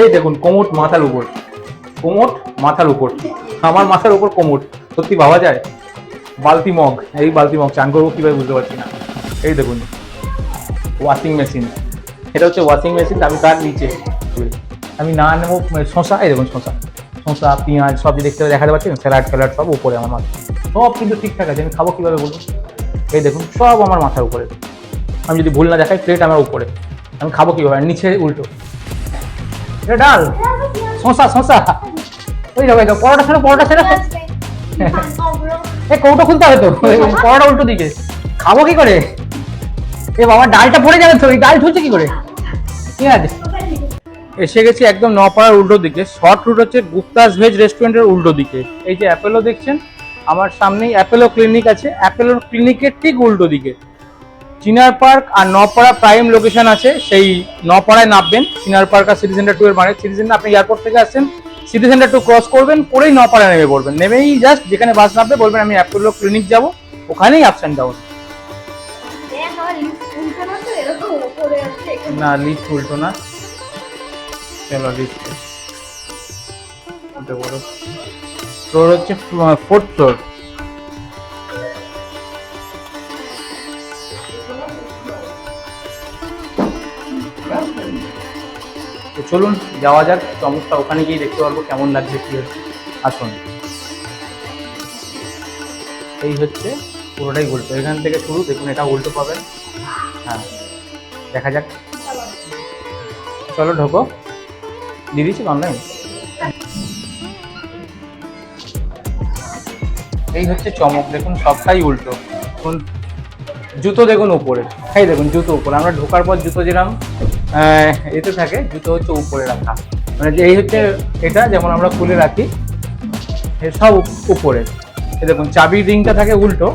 এই দেখুন, কোমট মাথার উপর। কোমট মাথার উপর। আমার মাথার উপর কোমট। সত্যি ভাবা যায়? বালতি মগ। এই বালতি মগ, চান করব কীভাবে বুঝতে পারছি না। এই দেখুন ওয়াশিং মেশিন এটা হচ্ছে ওয়াশিং মেশিন আমি তার নিচে। আমি না নেব শশা এই দেখুন শশা শশা পেঁয়াজ সব যে দেখতে দেখাতে পাচ্ছেন? স্যালাড, ফ্যালাড, সব উপরে আমার মাথা সব কিন্তু ঠিকঠাক আছে, আমি খাব কীভাবে বলুন? এই দেখুন, সব আমার মাথার উপরে। আমি যদি ভুল না দেখাই প্লেট আমার উপরে। আমি খাব কীভাবে? নিচে উল্টো। এটা ডাল? শশা শশা ওই যাবে পরোটা ছেড়ে পরোটা ছেড়ে এ কৌটো খুলতে হবে তো। পরোটা উল্টো দিকে। খাব কি করে? এ বাবা, ডালটা পড়ে যাবে তো, এই ডাল ঝুলছে কি করে? ঠিক আছে। এসে গেছি একদম নপাড়ার উল্টো দিকে। শর্ট রুট হচ্ছে গুপ্তাস ভেজ রেস্টুরেন্টের উল্টো দিকে। এই যে অ্যাপেলো দেখছেন? আমার সামনেই অ্যাপেলো ক্লিনিক আছে। অ্যাপেলোর ক্লিনিকের ঠিক উল্টো দিকে। চিনার পার্ক আর নপাড়া প্রাইম লোকেশন আছে, সেই নপাড়ায় নামবেন। চিনার পার্ক আর সিটি সেন্টার টু এর মানে সিটি সেন্টার আপনি এয়ারপোর্ট থেকে আসছেন সিটি সেন্টার টু ক্রস করবেন পরেই নপাড়া নেমে পড়বেন। নেমেই জাস্ট যেখানে বাস নামবে, বলবেন, আমি অ্যাপোলো ক্লিনিক যাব। ওখানেই আপসান ডাউন না লিফট উল্টো না। চলো লিফট বলো ফ্লোর হচ্ছে ফোর্থ ফ্লোর চলুন যাওয়া যাক চমকটা ওখানে গিয়ে দেখতে পারব কেমন লাগছে কি হচ্ছে। আসুন। এই হচ্ছে পুরোটাই উল্টো। এখান থেকে শুরু দেখুন এটা উল্টো পাবেন। হ্যাঁ দেখা যাক। চলো ঢোকো। দিয়ে দিচ্ছি অনলাইন এই হচ্ছে চমক দেখুন সবটাই উল্টো। জুতো দেখুন উপরে। এই দেখুন জুতো উপরে। আমরা ঢোকার পর জুতো যেরকম আহ, এতে থাকে জুতো হচ্ছে উপরে রাখা। মানে যে এই হচ্ছে এটা, যেমন আমরা খুলে রাখি সব উপরে। দেখুন, চাবির রিংটা থাকে উল্টো,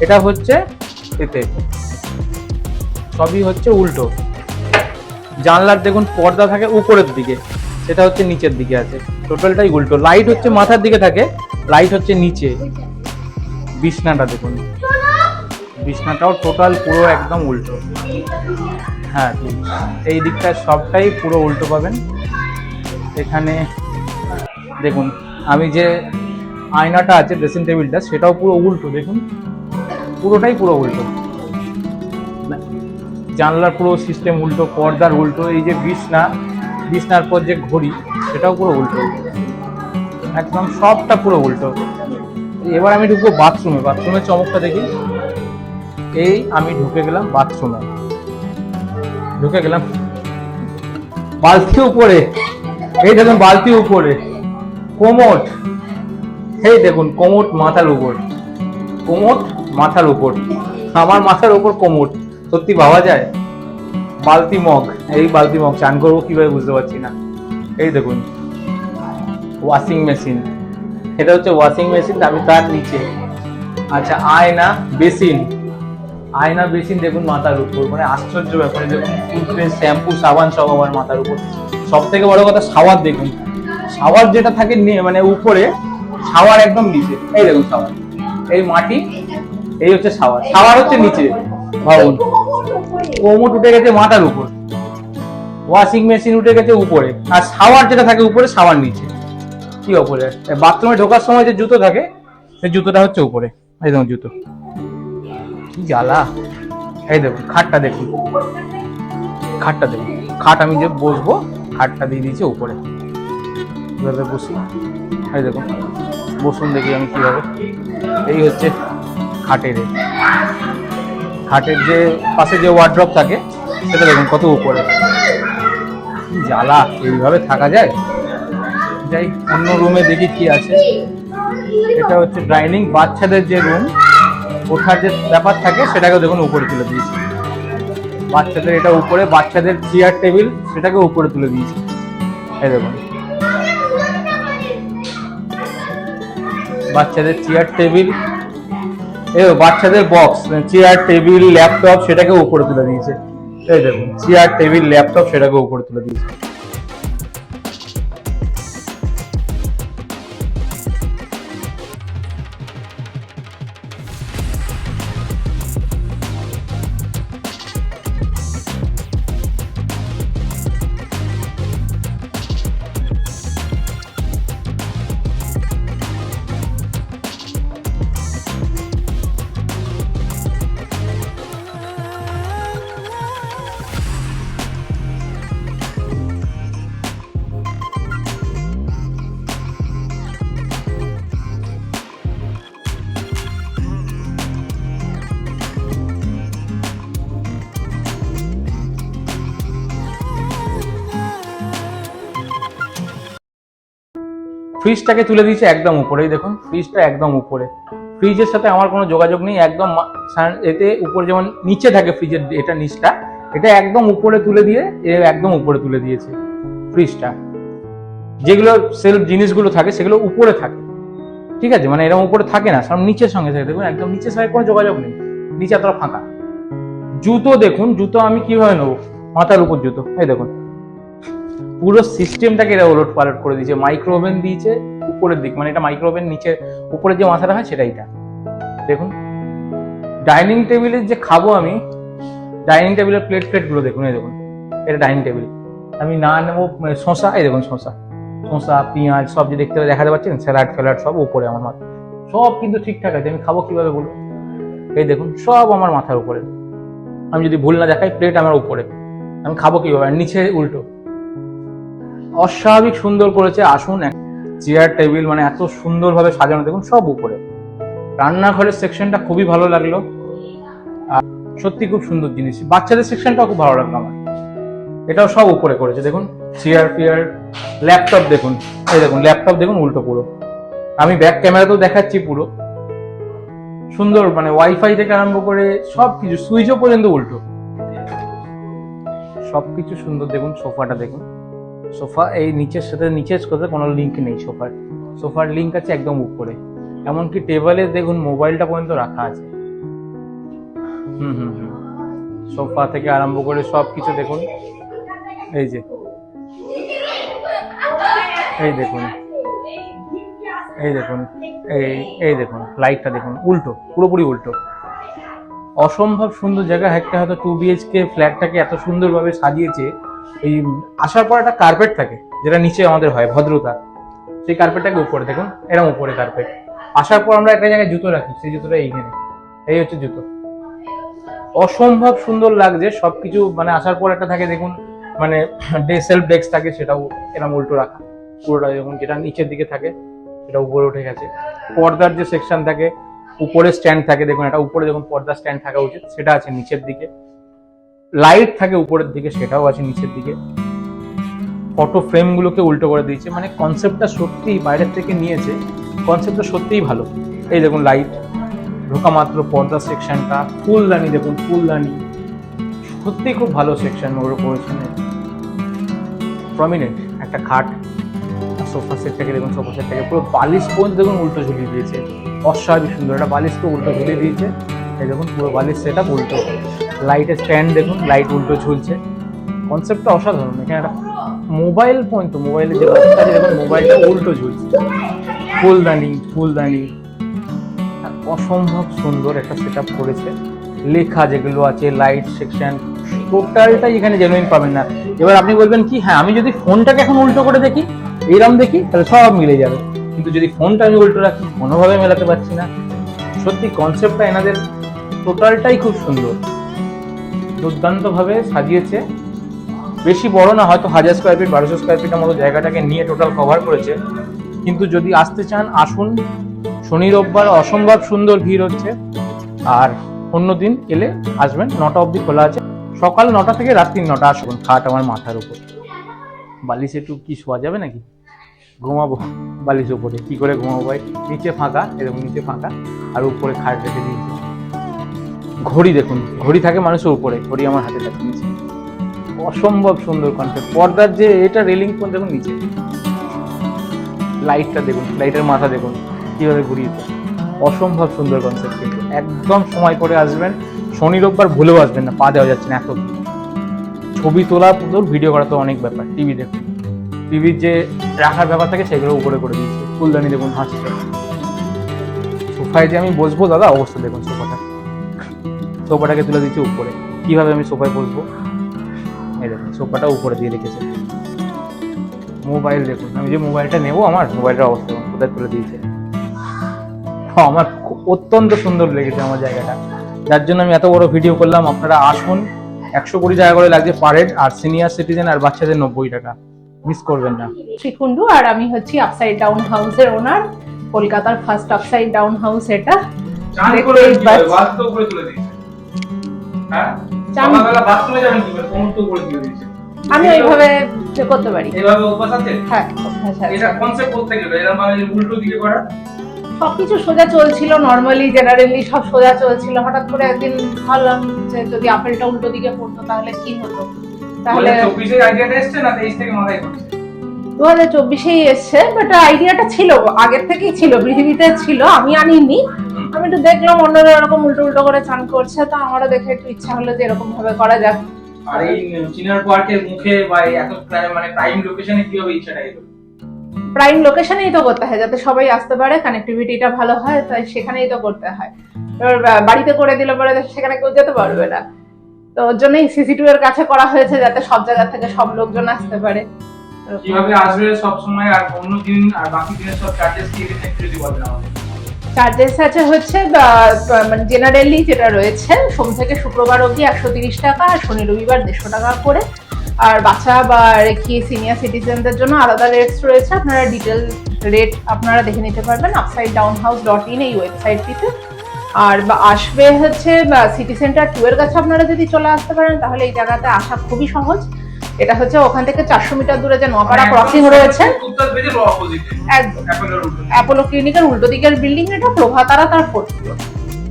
এটা হচ্ছে এতে। সবই হচ্ছে উল্টো। জানলার দেখুন, পর্দা থাকে উপরের দিকে, সেটা হচ্ছে নিচের দিকে আছে। টোটালটাই উল্টো। লাইট হচ্ছে মাথার দিকে থাকে লাইট হচ্ছে নিচে। বিছনাটা দেখুন। বিছনাটাও টোটাল পুরো একদম উল্টো। হ্যাঁ ঠিক। এই দিকটা সবটাই পুরো উল্টো পাবেন। এখানে দেখুন, আমি যে আয়নাটা আছে ড্রেসিং টেবিলটা সেটাও পুরো উল্টো, দেখুন। পুরোটাই পুরো উল্টো। জানলার পুরো সিস্টেম উল্টো, পর্দার উল্টো, এই যে বিছনা, বিছনার পর যে ঘড়ি, সেটাও পুরো উল্টো। একদম সবটা পুরো উল্টো। এবার আমি ঢুকবো বাথরুমে বাথরুমের চমকটা দেখি। এই আমি ঢুকে গেলাম বাথরুমে ঢুকে গেলাম। বালতি উপরে। এই দেখুন, বালতি উপরে। কোমট। এই দেখুন, কোমট মাথার উপর। কোমট মাথার উপর। আমার মাথার উপর কোমট। সত্যি ভাবা যায়? বালতি মগ। এই বালতি মগ চান করব কীভাবে বুঝতে পারছি না। এই দেখুন ওয়াশিং মেশিন এটা হচ্ছে ওয়াশিং মেশিন আমি তার নিচে। আচ্ছা আয়না বেসিন আয়না বেসিন দেখুন মাথার উপর মানে আশ্চর্য ব্যাপার দেখুন টুথপেস্ট শ্যাম্পু সাবান সব আমার মাথার উপর। সব থেকে বড় কথা শাওয়ার দেখুন। শাওয়ার যেটা থাকে মানে উপরে, শাওয়ার একদম নিচে। এই দেখুন শাওয়ার। এই মাটি, এই হচ্ছে শাওয়ার। শাওয়ার হচ্ছে নিচে, ভাবুন। কোমর উঠে গেছে মাথার উপর। ওয়াশিং মেশিন উঠে গেছে উপরে। আর শাওয়ার যেটা থাকে উপরে, শাওয়ার নিচে। কি উপরে বাথরুমে ঢোকার সময় যে জুতো থাকে, সেই জুতোটা হচ্ছে উপরে। দেখুন জুতো। কি জ্বালা? এই দেখুন, খাটটা দেখুন। খাটটা দেখুন। খাট আমি যে বসবো, খাটটা দিয়ে দিয়েছি উপরে। কীভাবে বসি। এই দেখুন, বসুন দেখি আমি কীভাবে। এই হচ্ছে খাটের খাটের যে পাশে যে ওয়ার্ড্রপ থাকে, সেটা দেখুন কত উপরে। জ্বালা, এইভাবে থাকা যায়? যাই, অন্য রুমে দেখি কি আছে। এটা হচ্ছে ডাইনিং বাচ্চাদের যে রুম ওঠার যে ব্যাপার থাকে সেটাকে দেখুন উপরে তুলে দিয়েছি। বাচ্চাদের এটা উপরে, বাচ্চাদের চেয়ার টেবিল সেটাকে উপরে তুলে দিয়েছি। এই দেখুন। বাচ্চাদের চেয়ার টেবিল এই বাচ্চাদের বক্স চেয়ার টেবিল ল্যাপটপ সেটাকে উপরে তুলে দিয়েছে। এই দেখুন চেয়ার টেবিল ল্যাপটপ সেটাকে উপরে তুলে দিয়েছে। ফ্রিজটাকে তুলে দিয়েছে একদম উপরেই, দেখুন ফ্রিজটা একদম উপরে। ফ্রিজের সাথে আমার কোনো যোগাযোগ নেই, একদম এতে উপরে যেমন নিচে থাকে ফ্রিজের এটা নিচটা, এটা একদম উপরে তুলে দিয়ে, এ একদম উপরে তুলে দিয়েছে ফ্রিজটা যেগুলো সেলফ জিনিসগুলো থাকে, সেগুলো উপরে থাকে। ঠিক আছে? মানে এরকম উপরে থাকে না সব নিচের সঙ্গে থাকে। দেখুন, একদম নিচের সঙ্গে কোনো যোগাযোগ নেই, নিচে এতটা ফাঁকা। জুতো দেখুন, জুতো আমি কীভাবে নেব? মাথার উপর জুতো, এই দেখুন। পুরো সিস্টেমটাকে এরা ওলট পালট করে দিয়েছে। মাইক্রো ওভেন দিয়েছে উপরের দিক মানে এটা মাইক্রো ওভেন নিচে, উপরে যে মাথাটা হয় সেটা এটা। দেখুন ডাইনিং টেবিলের যে খাব আমি ডাইনিং টেবিলের প্লেট প্লেটগুলো দেখুন, এই দেখুন, এটা ডাইনিং টেবিল আমি না নেব শশা এই দেখুন শশা শশা পেঁয়াজ, সব যে দেখতে দেখাতে পাচ্ছেন স্যালাড ফ্যালাড, সব উপরে আমার মাথা। সব কিন্তু ঠিকঠাক আছে, আমি খাব কীভাবে বলুন? এই দেখুন, সব আমার মাথার উপরে। আমি যদি ভুল না দেখাই প্লেট আমার উপরে। আমি খাব কীভাবে? আর নিচে উল্টো। অস্বাভাবিক সুন্দর করেছে, আসুন চেয়ার টেবিল মানে এত সুন্দরভাবে সাজানো, দেখুন সব উপরে। রান্নাঘরের সেকশনটা খুবই ভালো লাগল। সত্যি খুব সুন্দর জিনিস। বাচ্চাদের সেকশনটাও খুব ভালো লাগল আমার। এটাও সব উপরে করেছে, দেখুন। চেয়ার ফিয়ার ল্যাপটপ দেখুন। এই দেখুন ল্যাপটপ দেখুন উল্টো পুরো। আমি ব্যাক ক্যামেরাতেও দেখাচ্ছি পুরো। সুন্দর মানে ওয়াইফাই থেকে আরম্ভ করে সব কিছু সুইচও পর্যন্ত উল্টো। সবকিছু সুন্দর, দেখুন, সোফাটা দেখুন। সোফা এই নিচের সাথে নিচের সাথে কোনো লিঙ্ক নেই সোফার। সোফার লিঙ্ক আছে একদম উপরে। এমনকি টেবিলে দেখুন মোবাইলটা পর্যন্ত রাখা আছে। হুম হুম হুম। সোফা থেকে আরম্ভ করে সব কিছু দেখুন। এই যে। এই দেখুন। এই দেখুন। এই এই দেখুন। লাইটটা দেখুন। উল্টো, পুরোপুরি উল্টো। অসম্ভব সুন্দর জায়গা। একটা হয়তো টু বিএইচকে ফ্ল্যাটটাকে এত সুন্দরভাবে সাজিয়েছে। এই আসার পর একটা কার্পেট থাকে, যেটা নিচে আমাদের হয়, ভদ্রতা। সেই কার্পেটটাকে উপরে, দেখুন এরকম উপরে কার্পেট আসার পর আমরা একটা জায়গায় জুতো রাখি, সেই জুতোটা এইখানে। এই হচ্ছে জুতো। অসম্ভব সুন্দর লাগছে, সবকিছু মানে আসার পর একটা থাকে, দেখুন মানে সেলফ ডেস্ক থাকে, সেটাও এরকম উল্টো রাখা। পুরোটা দেখুন, যেটা নিচের দিকে থাকে, সেটা উপরে উঠে গেছে। পর্দার যে সেকশন থাকে, উপরে স্ট্যান্ড থাকে, দেখুন, এটা উপরে দেখুন পর্দা স্ট্যান্ড থাকা উচিত, সেটা আছে নিচের দিকে। লাইট থাকে উপরের দিকে, সেটাও আছে নিচের দিকে। ফটো ফ্রেমগুলোকে উল্টো করে দিয়েছে। মানে কনসেপ্টটা সত্যিই বাইরের থেকে নিয়েছে। কনসেপ্টটা সত্যিই ভালো। এই দেখুন লাইট ঢোকা মাত্র পর্দা সেকশনটা ফুলদানি দেখুন, ফুলদানি। সত্যি খুব ভালো সেকশন ওগুলো করেছেন প্রমিনেন্ট একটা খাট। সোফা সেটটাকে দেখুন সোফা সেট সেটটাকে পুরো বালিশ পর্যন্ত দেখুন উল্টো ঝুলিয়ে দিয়েছে। অস্বাভাবিক সুন্দর একটা বালিশকে উল্টো ঝুলিয়ে দিয়েছে। এই দেখুন, পুরো বালিশ সেটা উল্টো। লাইটের স্ট্যান্ড দেখুন লাইট উল্টো ঝুলছে। কনসেপ্টটা অসাধারণ। এখানে একটা মোবাইল পর্যন্ত মোবাইলের যে বক্সটা দেখুন মোবাইলটা উল্টো ঝুলছে। ফুলদানি ফুলদানি অসম্ভব সুন্দর একটা সেট করেছে। লেখা যেগুলো আছে লাইট সেকশন টোটালটাই এখানে জেনুইন পাবেন না। এবার আপনি বলবেন কি হ্যাঁ আমি যদি ফোনটাকে এখন উল্টো করে দেখি এইরকম দেখি, তাহলে সব মিলে যাবে। কিন্তু যদি ফোনটা আমি উল্টো রাখি, কোনোভাবে মেলাতে পারছি না। সত্যি কনসেপ্টটা এনাদের টোটালটাই খুব সুন্দর। দুর্দান্তভাবে সাজিয়েছে। বেশি বড় না, হয়তো হাজার স্কোয়ার ফিট বারোশো স্কোয়ার ফিটের মতো জায়গাটাকে নিয়ে টোটাল কভার করেছে। কিন্তু যদি আসতে চান, আসুন। শনি রোববার অসম্ভব সুন্দর ভিড় হচ্ছে। আর অন্য দিন এলে আসবেন, নটা অবধি খোলা আছে। সকাল নটা থেকে রাত্রি নটা আসবেন খাট আমার মাথার উপর। বালিশ একটু কি শোয়া যাবে নাকি? ঘুমাবো বালিশ উপরে। কি করে ঘুমাবো ভাই? নিচে ফাঁকা, এরকম নিচে ফাঁকা, আর উপরে খাট রেখে দিয়েছি। ঘড়ি দেখুন, ঘড়ি থাকে মানুষের উপরে, ঘড়ি আমার হাতে থাকে নিচে। অসম্ভব সুন্দর কনসেপ্ট পর্দার যে এটা রেলিং কোন দেখুন নিচে। লাইটটা দেখুন লাইটের মাথা দেখুন, কীভাবে ঘুরিয়েছে অসম্ভব সুন্দর কনসেপ্ট কিন্তু। একদম সময় করে আসবেন। শনি, রোববার ভুলেও আসবেন না, পা দেওয়া যাচ্ছে না এত ছবি তোলা, তোর ভিডিও করা তো অনেক ব্যাপার। টিভি দেখুন। টিভির যে রাখার ব্যাপার থাকে, সেগুলো উপরে করে দিয়েছে। ফুলদানি দেখুন, হাসছে। সোফায় যে আমি বসবো, দাদা, অবস্থা দেখুন সোফাটা। সোফাটাকে তুলে দিচ্ছি উপরে। কীভাবে আমি সোফায় বসবো? এই দেখুন সোফাটা উপরে দিয়ে রেখেছে। মোবাইল দেখুন আমি যে মোবাইলটা নেব আমার মোবাইলটার অবস্থা কোথায় তুলে দিয়েছে। আমার অত্যন্ত সুন্দর লেগেছে আমার জায়গাটা। যার জন্য আমি এত বড় ভিডিও করলাম আপনারা আসুন একশো কুড়ি টাকা করে লাগছে পার হেড আর সিনিয়র সিটিজেন আর বাচ্চাদের নব্বই টাকা। মিস করবেন না। শ্রীকুণ্ডু আর আমি হচ্ছি আপসাইড ডাউন হাউসের ওনার কলকাতার ফার্স্ট আপসাইড ডাউন হাউস এটা। হ্যাঁ? চান- বাথরুমে যাবেন কি করে? সমস্ত করে দিয়ে দিয়েছে। আমি ওইভাবে করতে পারি। এইভাবে অভ্যাস আছে? হ্যাঁ এটা কনসেপ্ট করতে গেল এরকম ভাবে উল্টো দিকে করা? সবকিছু সোজা চলছিল নর্মালি জেনারেলি সব সোজা চলছিল। হঠাৎ করে একদিন ভাবলাম যে যদি আপেলটা উল্টো দিকে পড়তো তাহলে কি হতো? তাহলে তাহলে চব্বিশের আইডিয়াটা এসছে না তেইশ থেকে মাথায় করছে? দু হাজার চব্বিশেই এসছে বাট আইডিয়াটা ছিল আগের থেকেই ছিল পৃথিবীতে ছিল আমি আনিনি। আমি একটু দেখলাম অন্যরা এরকম উল্টো উল্টো করে চান করছে তো আমারও দেখে একটু ইচ্ছা হলো যে এরকম ভাবে করা যাক। আর এই চিনার পার্কের মুখে বা এত মানে প্রাইম লোকেশনে কীভাবে ইচ্ছাটা এলো? প্রাইম লোকেশনেই তো করতে হয় যাতে সবাই আসতে পারে কানেক্টিভিটিটা ভালো হয় তাই সেখানেই তো করতে হয়। এবার বাড়িতে করে দিলে পরে সেখানে কেউ যেতে পারবে না। তো ওর জন্যই সিসি টু এর কাছে করা হয়েছে যাতে সব জায়গা থেকে সব লোকজন আসতে পারে। কীভাবে আসবে সব সময় আর অন্য দিন আর বাকি দিনের সব চার্জেস কি একটু যদি বলেন আমাদের? চার্জেস আছে হচ্ছে মানে জেনারেলি যেটা রয়েছে, সোম থেকে শুক্রবার অবধি একশো তিরিশ টাকা আর শনি রবিবার দেড়শো টাকা করে। আর বাচ্চা বা রেখে সিনিয়র সিটিজেনদের জন্য আলাদা রেটস রয়েছে। আপনারা ডিটেল রেট আপনারা দেখে নিতে পারবেন upside down house dot in এই ওয়েবসাইটটিতে আর, বা, আসবে হচ্ছে সিটি সেন্টার টু এর কাছে আপনারা যদি চলে আসতে পারেন, তাহলে এই জায়গাতে আসা খুবই সহজ। এটা হচ্ছে ওখান থেকে চারশো মিটার দূরে যে নোয়াপাড়া ক্রসিং রয়েছে। উত্তর বেজে অপোজিটে একদম। উল্টো অ্যাপোলো ক্লিনিকের উল্টো দিকের বিল্ডিং এটা প্রভাতারা তার ফোর্থ ফ্লোর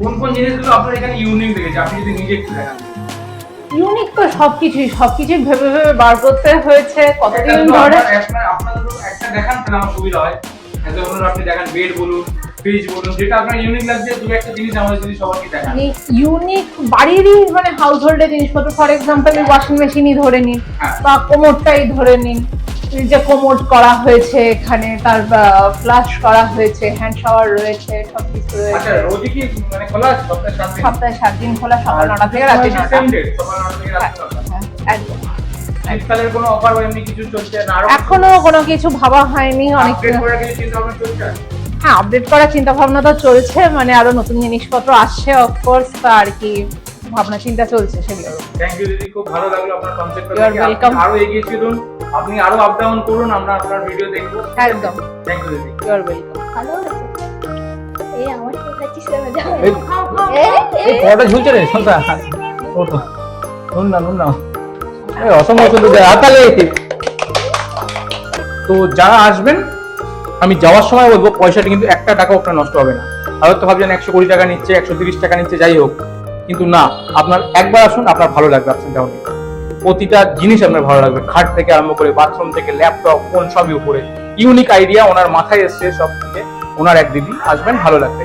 কোন কোন জিনিসগুলো আপনার এখানে ইউনিক দেখেছে? আপনি যদি নিজে একটু দেখান। ইউনিক তো সবকিছুই সবকিছুই ভেবে ভেবে বার করতে হয়েছে কতদিন ধরে। আপনার- একটা দেখান তাহলে আমার সুবিধা হয়। আপনি দেখান বেড বলুন ফ্রিজ বলুন যেটা আপনার ইউনিক লাগছে দু একটা জিনিস আমাদের যদি সবাইকে দেখান। ইউনিক বাড়িরই মানে হাউস হোল্ডের জিনিসপত্র ফর এক্সাম্পল ওয়াশিং মেশিনই ধরে নিন হ্যাঁ। বা কোমোডটাই ধরে নিন যে কোমোড করা হয়েছে এখানে তার ফ্লাশ করা হয়েছে হ্যান্ড শাওয়ার রয়েছে সবকিছু আচ্ছা রয়েছে কি মানে সপ্তাহে সাত দিন? খোলা সকাল নটা থেকে রাত্রি হ্যাঁ, একদম। কিছু আরও এখনও কোনো কিছু ভাবা হয়নি অনেক আপডেট করার চিন্তা ভাবনা হ্যাঁ আপডেট করার চিন্তা ভাবনা তো চলছে মানে আরও নতুন জিনিসপত্র আসছে অফকোর্স তা আর কি ভাবনা চিন্তা চলছে সেগুলোর থ্যাংক ইউ দিদি খুব ভালো লাগল আপনার কনসেপ্ট welcome. আরও এগিয়ে চলুন আপনি আরও আপ ডাউন করুন আমরা আপনার ভিডিও দেখব। একদম। থ্যাংক ইউ দিদি। ইউ আর ওয়েলকাম ভালো আছে এই আমার শেখাচ্ছিস কেন যাও এই- এই পরোটা ঝুলছে রে শোনটা ওঠো নুন না নুন না। এই অসম্ভব সুন্দর। হাতালে তো যারা আসবেন আমি যাওয়ার সময় বলব, পয়সাটা কিন্তু একটা টাকাও আপনার নষ্ট হবে না। হয়তো ভাবছেন একশো কুড়ি টাকা নিচ্ছে, একশো তিরিশ টাকা নিচ্ছে, যাই হোক। কিন্তু না, আপনার একবার আসুন, আপনার ভালো লাগবে আপনার ডাউনে প্রতিটা জিনিস আপনার ভালো লাগবে। খাট থেকে আরম্ভ করে বাথরুম থেকে ল্যাপটপ ফোন সবই উপরে। ইউনিক আইডিয়া ওনার মাথায় এসছে সব থেকে ওনার এক দিদি আসবেন, ভালো লাগবে।